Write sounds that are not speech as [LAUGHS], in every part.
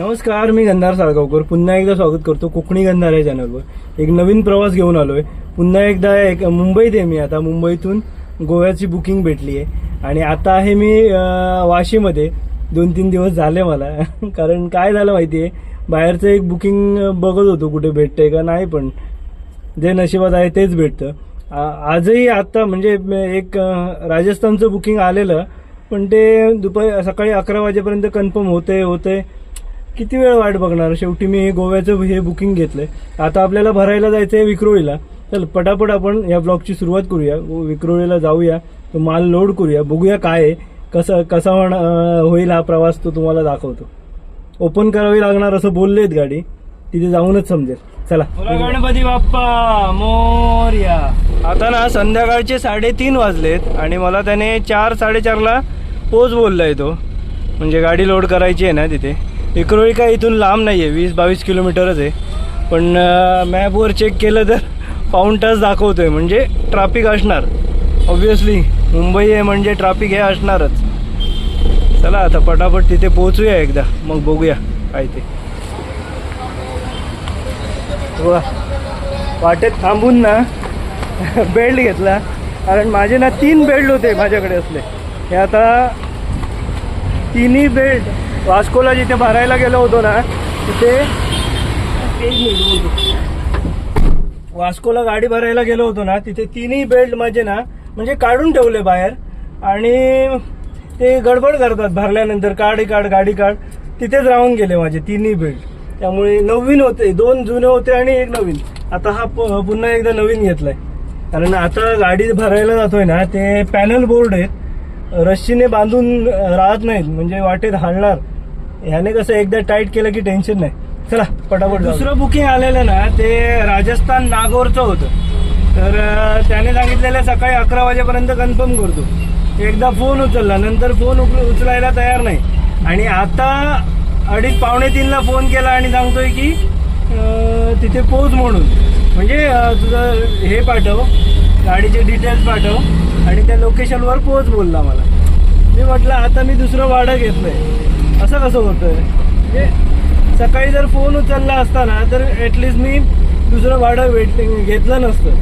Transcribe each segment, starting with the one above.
नमस्कार मी गंधार साळगावकर. पुन्हा एकदा स्वागत करतो कोकणी गंधार या चॅनलवर एक नवीन प्रवास घेऊन आलो आहे पुन्हा एकदा एक मुंबईत आहे मी आता. मुंबईतून गोव्याची बुकिंग भेटली आहे. आणि आता आहे मी वाशीमध्ये. दोन तीन दिवस झाले मला. [LAUGHS] कारण काय झालं माहिती आहे बाहेरचं एक बुकिंग बघत होतो कुठे भेटतंय का नाही पण जे नशिबात आहे तेच भेटतं. आजही आत्ता म्हणजे एक राजस्थानचं बुकिंग आलेलं. पण ते दुपारी सकाळी अकरा वाजेपर्यंत कन्फर्म होते होते किती वेळ वाट बघणार? शेवटी मी हे गोव्याचं हे बुकिंग घेतलंय. आता आपल्याला भरायला जायचं आहे विक्रोळीला. चल पटापट आपण या ब्लॉगची सुरुवात करूया. विक्रोळीला जाऊया. तो माल लोड करूया. बघूया काय आहे. कसं कसा होण- अं, होईल हा प्रवास तो तुम्हाला दाखवतो. ओपन करावी लागणार असं बोललेत गाडी. तिथे जाऊनच समजेल. चला. गणपती बाप्पा. मोर्या. आता ना संध्याकाळचे साडेतीन वाजलेत आणि मला त्याने चार साडेचारला पोच बोललाय तो. म्हणजे गाडी लोड करायची आहे ना तिथे. विक्रोळी काय इथून लांब नाही आहे वीस बावीस किलोमीटरच आहे. पण मॅपवर चेक केलं तर पाऊण तास दाखवतोय. म्हणजे ट्रॅफिक असणार. ऑब्विसली मुंबई आहे म्हणजे ट्रॅफिक हे असणारच. चला आता पटापट तिथे पोहोचूया एकदा. मग बघूया काय ते. वा. वाटेत थांबून ना [LAUGHS] बेल्ट घेतला. कारण माझे ना तीन बेल्ट होते माझ्याकडे असले. हे आता तिन्ही बेल्ट वास्कोला जिथे भरायला गेलो होतो ना तिथे एक वास्कोला गाडी भरायला गेलो होतो ना तिथे तिन्ही बेल्ट माझे ना म्हणजे काढून ठेवले बाहेर. आणि ते गडबड करतात भरल्यानंतर काढ काढ गाडी काढ. तिथेच राहून गेले माझे तिन्ही बेल्ट त्यामुळे नवीन होते दोन जुने होते आणि एक नवीन. आता हा प- पुन्हा एकदा नवीन घेतलाय. कारण आता गाडी भरायला जातोय ना ते पॅनल बोर्ड आहेत. रस्सीने बांधून राहत नाहीत म्हणजे वाटेत हालणार ह्याने कसं एकदा टाईट केलं की टेन्शन नाही. चला पटापट दुसरं बुकिंग आलेलं ना ते राजस्थान नागोरचं होतं. तर त्याने सांगितलेलं सकाळी अकरा वाजेपर्यंत कन्फर्म करतो. एकदा फोन उचलला नंतर फोन उचलायला तयार नाही. आणि आता अडीच पावणे तीनला फोन केला आणि सांगतोय की तिथे पोच म्हणून. म्हणजे तुझं हे पाठव गाडीचे डिटेल्स पाठव. आणि त्या लोकेशनवर पोच बोलला मला. मी म्हटलं आता मी दुसरं भाडं घेतलंय असं कसं होतंय? म्हणजे सकाळी जर फोन उचलला असता ना तर ॲटलिस्ट मी दुसरं भाडं भेट घेतलं नसतं.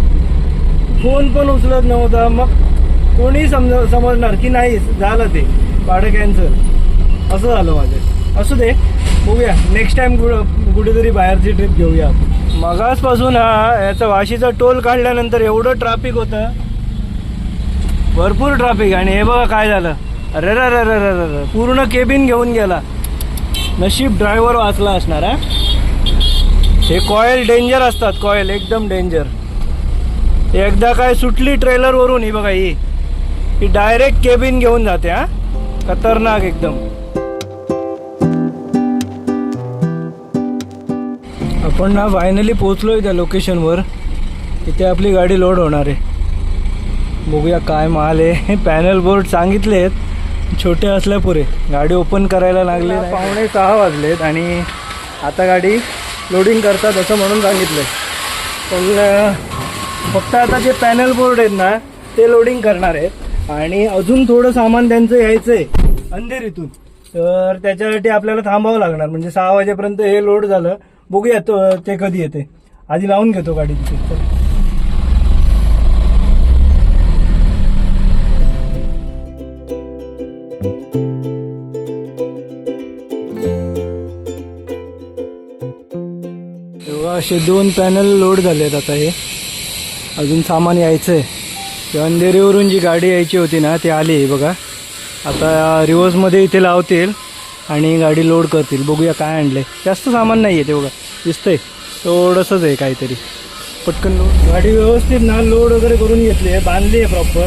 फोन पण उचलत नव्हता. मग कोणी समज समजणार की नाही झालं ते. भाडं कॅन्सल असं झालं माझं. असू दे. बघूया. नेक्स्ट टाइम कुठेतरी बाहेरची ट्रिप घेऊया आपण. मगासपासून हा याचा वाशीचा टोल काढल्यानंतर एवढं ट्रॅफिक होतं. भरपूर ट्रॅफिक आणि हे बघा काय झालं? अरे रे रे रे रे रे पूर्ण केबिन घेऊन गेला. नशीब ड्रायव्हर वाचला असणार हा? हे कॉयल डेंजर असतात कॉयल एकदम डेंजर एकदा काय सुटली ट्रेलरवरून ही बघा ही. ही डायरेक्ट केबिन घेऊन जाते हा? खतरनाक एकदम. आपण ना फायनली पोचलोय त्या लोकेशनवर इथे आपली गाडी लोड होणार आहे. बघूया काय माल आहे. पॅनल बोर्ड सांगितलेत छोटे असल्या पुरे गाडी ओपन करायला लागले पावणे सहा वाजलेत आणि आता गाडी लोडिंग करतात असं म्हणून सांगितलंय. पण फक्त आता जे पॅनल बोर्ड आहेत ना ते लोडिंग करणार आहेत. आणि अजून थोडं सामान त्यांचं यायचं आहे अंधेरीतून. तर त्याच्यासाठी आपल्याला थांबावं लागणार. म्हणजे सहा वाजेपर्यंत हे लोड झालं. बघूया तो ते कधी येते. आधी लावून घेतो गाडी तिथे. असे दोन पॅनल लोड झाले आहेत आता हे. अजून सामान यायचं आहे अंधेरीवरून जी गाडी यायची होती ना ती आली आहे बघा. आता रिवर्समध्ये इथे लावतील आणि गाडी लोड करतील. बघूया काय आणलंय. जास्त सामान नाही आहे ते बघा. दिसतंय. थोडंसंच आहे काहीतरी. पटकन लोड. गाडी व्यवस्थित ना लोड वगैरे करून घेतली आहे. बांधली आहे प्रॉपर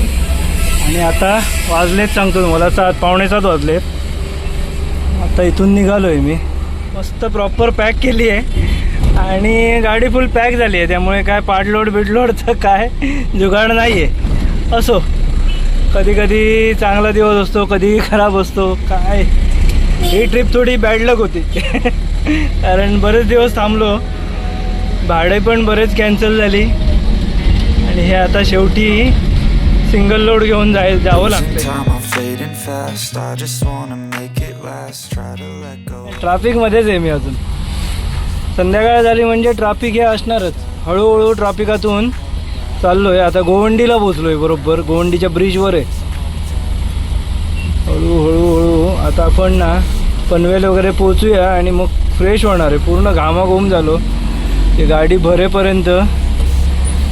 आणि आता वाजलेत सांगतो तुम्हाला. सात पावणे सात वाजलेत. आता इथून निघालो आहे मी. मस्त प्रॉपर पॅक केली आहे. आणि गाडी फुल पॅक झाली आहे त्यामुळे काय पाडलोड बिडलोडचं काय जुगाड नाही आहे असो कधी कधी चांगला दिवस असतो कधी खराब असतो काय? ही ट्रिप थोडी बॅड लक होती. [LAUGHS] कारण बरेच दिवस थांबलो भाडे पण बरेच कॅन्सल झाली. आणि हे आता शेवटी सिंगल लोड घेऊन जाय जावं लागतं. ट्रॅफिकमध्येच आहे मी अजून. संध्याकाळ झाली म्हणजे ट्रॅफिक हे असणारच. हळूहळू ट्रॅफिकातून चाललोय. आता गोवंडीला पोचलोय बरोबर? गोवंडीच्या ब्रिजवर आहे. हळूहळू हळू आता आपण ना पनवेल वगैरे पोचूया आणि मग फ्रेश होणार आहे. पूर्ण घामाघूम झालो. ते गाडी भरेपर्यंत.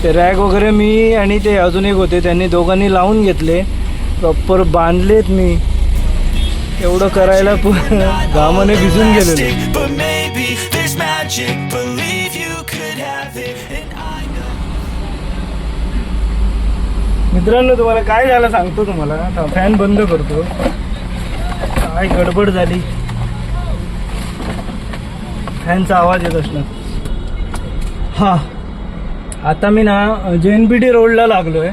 ते रॅग वगैरे मी आणि ते अजून एक होते. त्यांनी दोघांनी लावून घेतले. प्रॉपर बांधलेत मी. एवढं करायला पु- घामाने भिजून गेलेले. Magic. Believe you could have it. And I know. मित्रांनो तुम्हाला काय झालं सांगतो तुम्हाला. आता फॅन बंद करतो. काय गडबड झाली? फॅनचा आवाज येत असणार. हा. आता मी ना जे एन बी टी रोडला लागलोय.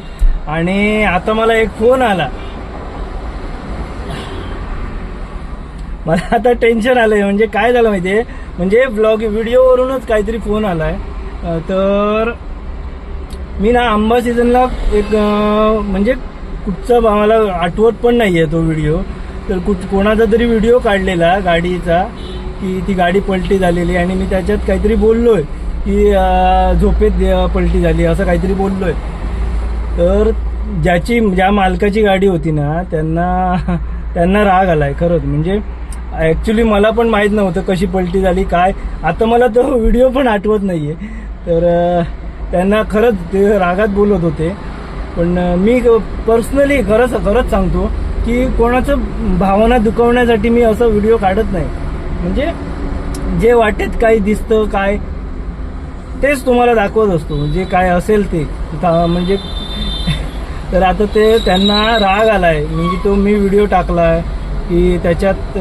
आणि आता मला एक फोन आला. मला आता टेन्शन आलंय. म्हणजे काय झालं माहितीये? म्हणजे ब्लॉग व्हिडिओवरूनच काहीतरी फोन आलाय. आहे तर मी ना आंबा सीझनला एक म्हणजे कुठचा आम्हाला मला आठवत पण नाही आहे तो व्हिडिओ तर कुठ कोणाचा तरी व्हिडिओ काढलेला गाडीचा की ती गाडी पलटी झालेली आणि मी त्याच्यात काहीतरी बोललोय की झोपेत पलटी झाली असं काहीतरी बोललोय. तर ज्याची ज्या मालकाची गाडी होती ना त्यांना [LAUGHS] त्यांना राग आलाय खरंच. म्हणजे ॲक्च्युली मला पण माहीत नव्हतं कशी पलटी झाली काय. आता मला तो व्हिडिओ पण आठवत नाही आहे तर त्यांना खरंच ते रागात बोलत होते. पण मी पर्सनली खरंच खरंच सांगतो की कोणाचं भावना दुखवण्यासाठी मी असं व्हिडिओ काढत नाही. म्हणजे जे वाटेत काही दिसतं काय तेच तुम्हाला दाखवत असतो. जे काय असेल ते. म्हणजे [LAUGHS] तर आता ते त्यांना राग आलाय. म्हणजे तो मी व्हिडिओ टाकलाय. की त्याच्यात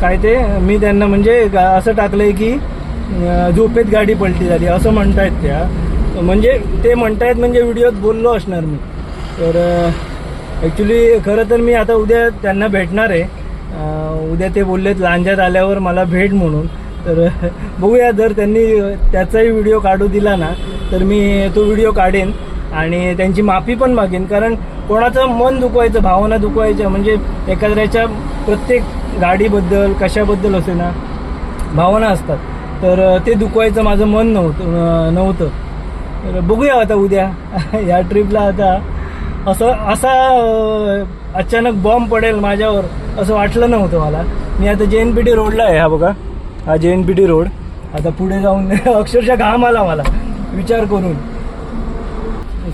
काय ते मी त्यांना म्हणजे गा- असं टाकलंय की झोपेत गाडी पलटी झाली असं म्हणतायत त्या. म्हणजे ते म्हणतायत म्हणजे व्हिडिओत बोललो असणार मी. तर ॲक्च्युली खरं तर मी आता उद्या त्यांना भेटणार आहे. उद्या ते बोललेत लांजात आल्यावर मला भेट म्हणून. तर [LAUGHS] बघूया जर त्यांनी त्याचाही व्हिडिओ काढू दिला ना तर मी तो व्हिडिओ काढेन. आणि त्यांची माफी पण मागेन कारण कोणाचं मन दुखवायचं भावना दुखवायच्या म्हणजे एखाद्याच्या प्रत्येक गाडीबद्दल कशाबद्दल असे ना भावना असतात. तर ते दुखवायचं माझं मन नव्हतं नव्हतं. तर बघूया आता उद्या [LAUGHS] या ट्रिपला आता असं असा अचानक बॉम्ब पडेल माझ्यावर असं वाटलं नव्हतं मला. मी आता जे एन पी टी रोडला आहे हा बघा. हा जे एन पी टी रोड आता पुढे जाऊन [LAUGHS] अक्षरशः घाम आला मला विचार करून.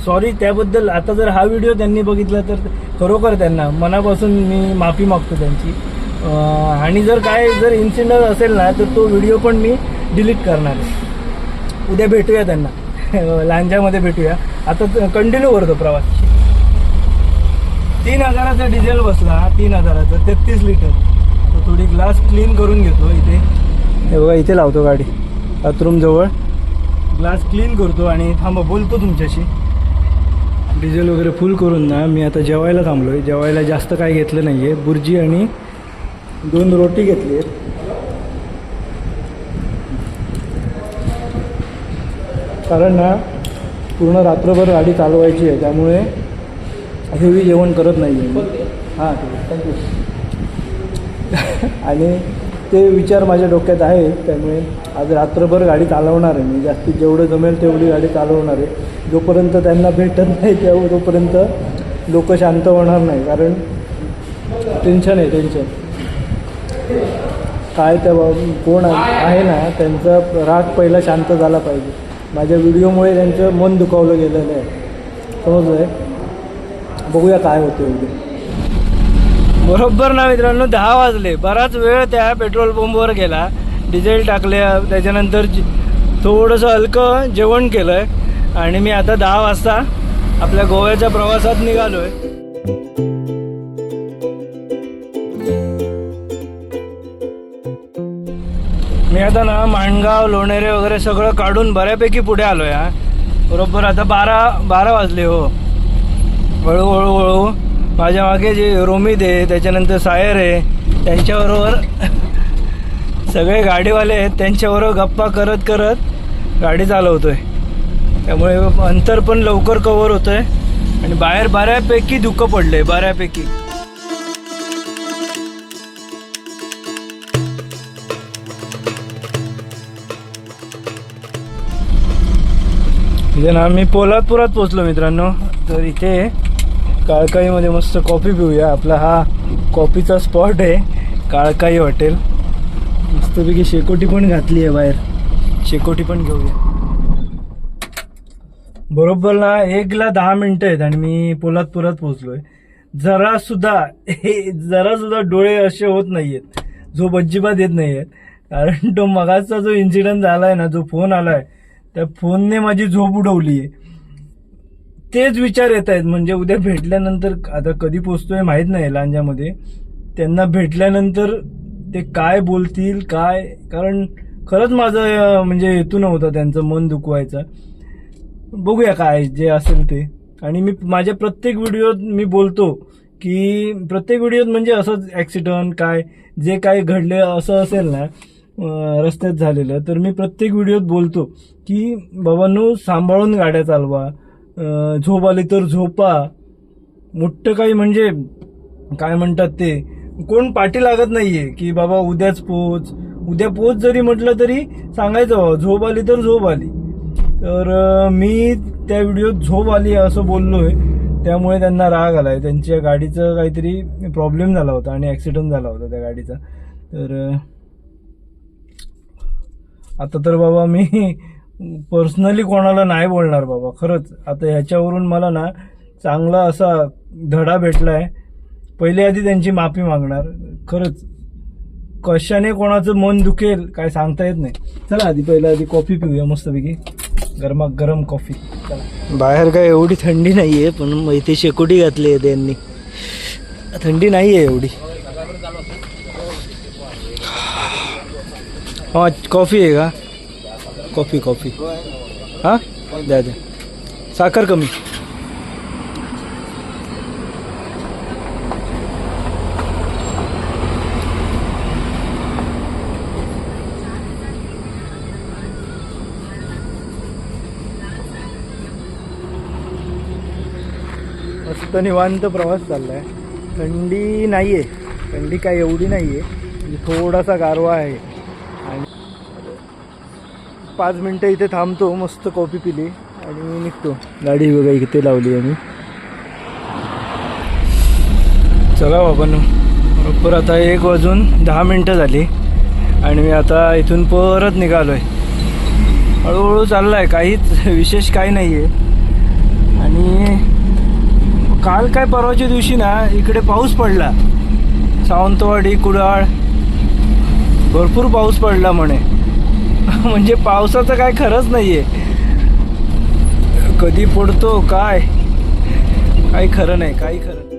सॉरी त्याबद्दल आता जर हा व्हिडिओ त्यांनी बघितला तर खरोखर त्यांना मनापासून मी माफी मागतो त्यांची. आणि जर काय जर इन्सिडंट असेल ना तर तो व्हिडिओ पण मी डिलीट करणार आहे. उद्या भेटूया त्यांना. लांजामध्ये भेटूया. आता कंटिन्यू करतो प्रवास. तीन हजाराचा डिझेल बसला तीन हजाराचा तेहतीस लिटर आता थोडी ग्लास क्लीन करून घेतो इथे. हे बघा इथे लावतो गाडी. बाथरूमजवळ ग्लास क्लीन करतो आणि थांबा बोलतो तुमच्याशी. डिझेल वगैरे फुल करून ना मी आता जेवायला थांबलो आहे जेवायला जास्त काय घेतलं नाही आहे बुर्जी आणि दोन रोटी घेतली आहेत. कारण ना पूर्ण रात्रभर गाडी चालवायची आहे. त्यामुळे हेवी जेवण करत नाही आहे. हां थँक्यू [LAUGHS] आणि ते विचार माझ्या डोक्यात आहे त्यामुळे आज रात्रभर गाडी चालवणार आहे. मी जास्तीत जेवढं जमेल तेवढी गाडी चालवणार आहे. जोपर्यंत त्यांना भेटत नाही तेव्हा तोपर्यंत लोक शांत होणार नाही. कारण टेन्शन आहे टेन्शन. काय त्या बा- कोण आहे ना त्यांचा राग पहिला शांत झाला पाहिजे. माझ्या व्हिडिओमुळे त्यांचं मन दुखावलं गेलेलं आहे. समजलं आहे बघूया काय होते उद्या. बरोबर ना मित्रांनो दहा वाजले. बराच वेळ त्या पेट्रोल पंपवर गेला. डिझेल टाकले त्याच्यानंतर थोडंसं हलकं जेवण केलं आहे आणि मी आता दहा वाजता आपल्या गोव्याच्या प्रवासात निघालो आहे मी आता ना माणगाव लोणेरे वगैरे सगळं काढून बऱ्यापैकी पुढे आलो आहे बरोबर आता बारा बारा वाजले हो. हळूहळू हळू माझ्या मागे जे रोमित आहे त्याच्यानंतर सायर आहे त्यांच्याबरोबर सगळे गाडीवाले आहेत त्यांच्याबरोबर गप्पा करत करत गाडी चालवतो आहे त्यामुळे अंतर पण लवकर कवर आहे आणि बाहेर बऱ्यापैकी धुकं आहे बऱ्यापैकी. इथे ना आम्ही पोलादपुरात पोचलो मित्रांनो. तर इथे काळकाईमध्ये मस्त कॉफी पिऊया. आपला हा कॉफीचा स्पॉट आहे काळकाई हॉटेल मस्तपैकी शेकोटी पण घातली आहे बाहेर. शेकोटी पण घेऊया. बरोबर ना एकला दहा मिनिटं आहेत आणि मी पोलादपुरात पोहोचलोय. जरा सुद्धा हे जरा सुद्धा डोळे असे होत नाहीयेत. झोप अजिबात येत नाहीयेत. कारण तो मगाचा जो इन्सिडेंट झालाय ना जो फोन आलाय त्या फोनने माझी झोप उडवली आहे तेच विचार येत आहेत. म्हणजे उद्या भेटल्यानंतर आता कधी पोचतोय माहीत नाही लांजामध्ये. त्यांना भेटल्यानंतर ते काय बोलतील काय? कारण खरंच माझं म्हणजे हेतू नव्हता त्यांचं मन दुखवायचा. बघूया काय जे असेल ते. आणि मी माझ्या प्रत्येक व्हिडिओत मी बोलतो की प्रत्येक व्हिडिओत म्हणजे असंच ॲक्सिडंट काय जे काय घडले असं असेल ना रस्त्यात झालेलं तर मी प्रत्येक व्हिडिओत बोलतो की बाबांनो सांभाळून गाड्या चालवा. झोप आली तर झोपा. मोठं काही म्हणजे काय म्हणतात ते कोण पाठी लागत नाहीये की बाबा उद्याच पोच उद्या पोच जरी म्हटलं तरी सांगायचं बाबा झोप आली तर झोप आली. तर मी त्या व्हिडिओत झोप आली असं बोललोय. त्यामुळे त्यांना राग आलाय. त्यांच्या गाडीचं काहीतरी प्रॉब्लेम झाला होता आणि ॲक्सिडंट झाला होता त्या गाडीचा. तर आता तर बाबा मी पर्सनली कोणाला नाही बोलणार बाबा खरंच. आता ह्याच्यावरून मला ना चांगला असा धडा भेटलाय. पहिले आधी त्यांची माफी मागणार. खरंच. कशाने कोणाचं मन दुखेल काय सांगता येत नाही. चला आधी पहिला आधी कॉफी पिऊया मस्तपैकी. गरमा गरम कॉफी. चला. बाहेर काय एवढी थंडी नाही आहे पण मग इथे शेकोटी घातली आहे त्यांनी. थंडी नाही आहे एवढी. हा कॉफी आहे का? Coffee coffee. हां? द्या द्या. साखर कमी. मस्त निवांत प्रवास चाललाय. थंडी नाही आहे थंडी काय एवढी नाही आहे म्हणजे थोडासा गारवा आहे. पाच मिनटं इथे थांबतो मस्त कॉफी पिली आणि निघतो. गाडी वगैरे इथे लावली आम्ही. चला बाबांनो बरोबर आता एक वाजून दहा मिनटं झाली आणि मी आता इथून परत निघालो आहे हळूहळू चाललं आहे काहीच [LAUGHS] विशेष काही नाही आहे आणि काल काय परवाच्या दिवशी ना इकडे पाऊस पडला. सावंतवाडी कुडाळ. भरपूर पाऊस पडला म्हणे. [LAUGHS] म्हणजे पावसाचं काय खरंच नाहीये. कधी पडतो काय? काही खरं नाही काही खरं नाही.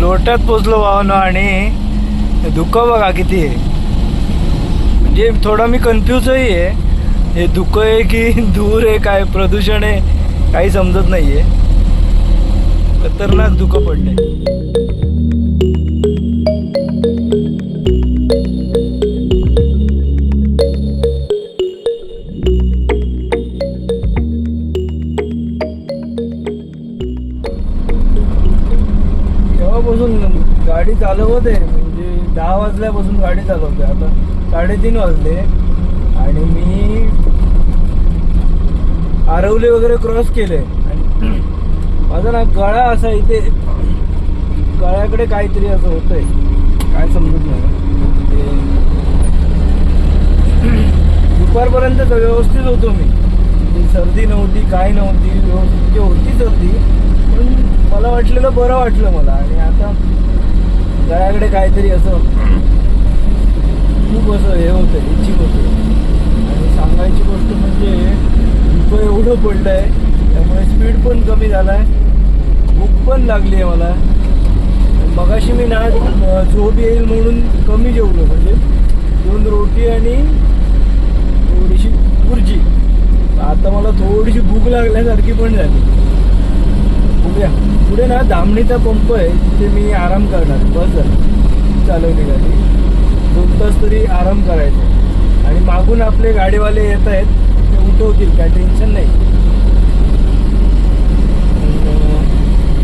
लोटात पोचलो भावनो आणि धुकं बघा किती आहे. म्हणजे थोडा मी कन्फ्यूजही आहे. हे धुकं आहे की [LAUGHS] धूर आहे काय प्रदूषण आहे? काही समजत नाही आहे खतरनाक दुखं पडले गाडी चालवते म्हणजे दहा वाजल्यापासून गाडी चालवते आता साडेतीन वाजले. आणि मी आरवले वगैरे क्रॉस केले. आणि माझा ना गळा असा इथे गळ्याकडे काहीतरी असं होतंय. काय समजत नाही. दुपारपर्यंत व्यवस्थित होतो मी. म्हणजे सर्दी नव्हती काय नव्हती व्यवस्थित होती सर्दी. पण मला वाटलेलं बरं वाटलं मला. आणि आता गळ्याकडे काहीतरी असं खूप असं हे होतं इच्छिक होतं आणि सांगायची गोष्ट म्हणजे तो एवढं पडलं आहे त्यामुळे स्पीड पण कमी झाला आहे भूक पण लागली आहे मला मगाशी मी ना झोप येईल म्हणून कमी जेवलो. म्हणजे दोन रोटी आणि थोडीशी भुर्जी आता मला थोडीशी भूक लागल्यासारखी पण झाली. बघूया पुढे ना दामणीचा पंप आहे तिथे मी आराम करणार. बस झालं. चालवली गाडी. दोन तास तरी आराम करायचा आणि मागून आपले गाडीवाले येत आहेत. ते होतील काय टेन्शन नाही.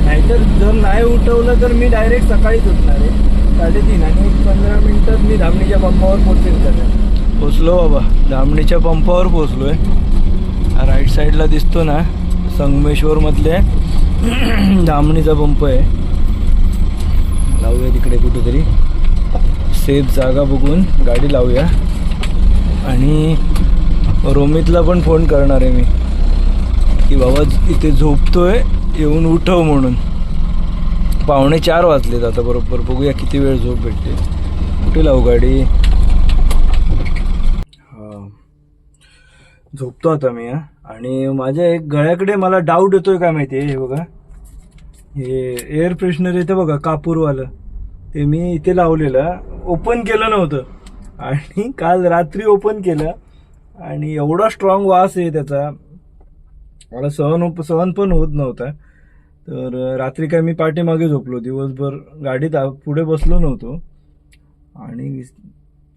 नाहीतर जर नाही उठवलं तर मी डायरेक्ट सकाळीच उठणार आहे. साडेतीन आणि पंधरा मिनिटात मी धामणीच्या पंपावर पोहोचेल त्याला पोचलो बाबा. धामणीच्या पंपावर पोचलोय. हा राईट साईडला दिसतो ना संगमेश्वर मधले [CLEARS THROAT] धामणीचा पंप आहे. लावूया तिकडे कुठेतरी. सेफ जागा बघून गाडी लावूया. आणि रोमितला पण फोन करणार आहे मी. की बाबा इथे झोपतोय येऊन उठव म्हणून. पावणे चार वाजलेत आता बरोबर. बघूया किती वेळ झोप भेटते. कुठे लावू गाडी? झोपतो आता मी आणि माझ्या एक गळ्याकडे मला डाऊट येतोय काय माहिती हे बघा. हे एअर फ्रेशनर येतं बघा कापूरवालं. ते मी इथे लावलेलं. ओपन केलं नव्हतं. आणि काल रात्री ओपन केलं. आणि एवढा स्ट्रॉंग वास आहे त्याचा. मला सहन हो- सहन पण होत नव्हता. तर रात्री काय मी पाठीमागे झोपलो. दिवसभर गाडीत पुढे बसलो नव्हतो. आणि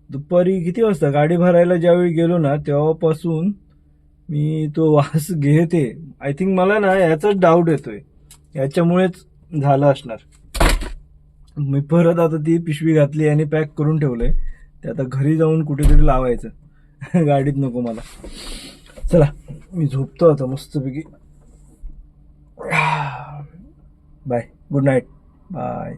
दुपारी किती वाजता? गाडी भरायला ज्यावेळी गेलो ना तेव्हापासून मी तो वास [LAUGHS] घेते. आय थिंक मला ना याचाच डाऊट येतोय. याच्यामुळेच झालं असणार. मी परत आता ती पिशवी घातली आणि पॅक करून ठेवलंय. ते आता घरी जाऊन कुठेतरी लावायचं. [LAUGHS] गाडीत नको मला. चला मी झोपतो आता मस्तपैकी. Bye good night bye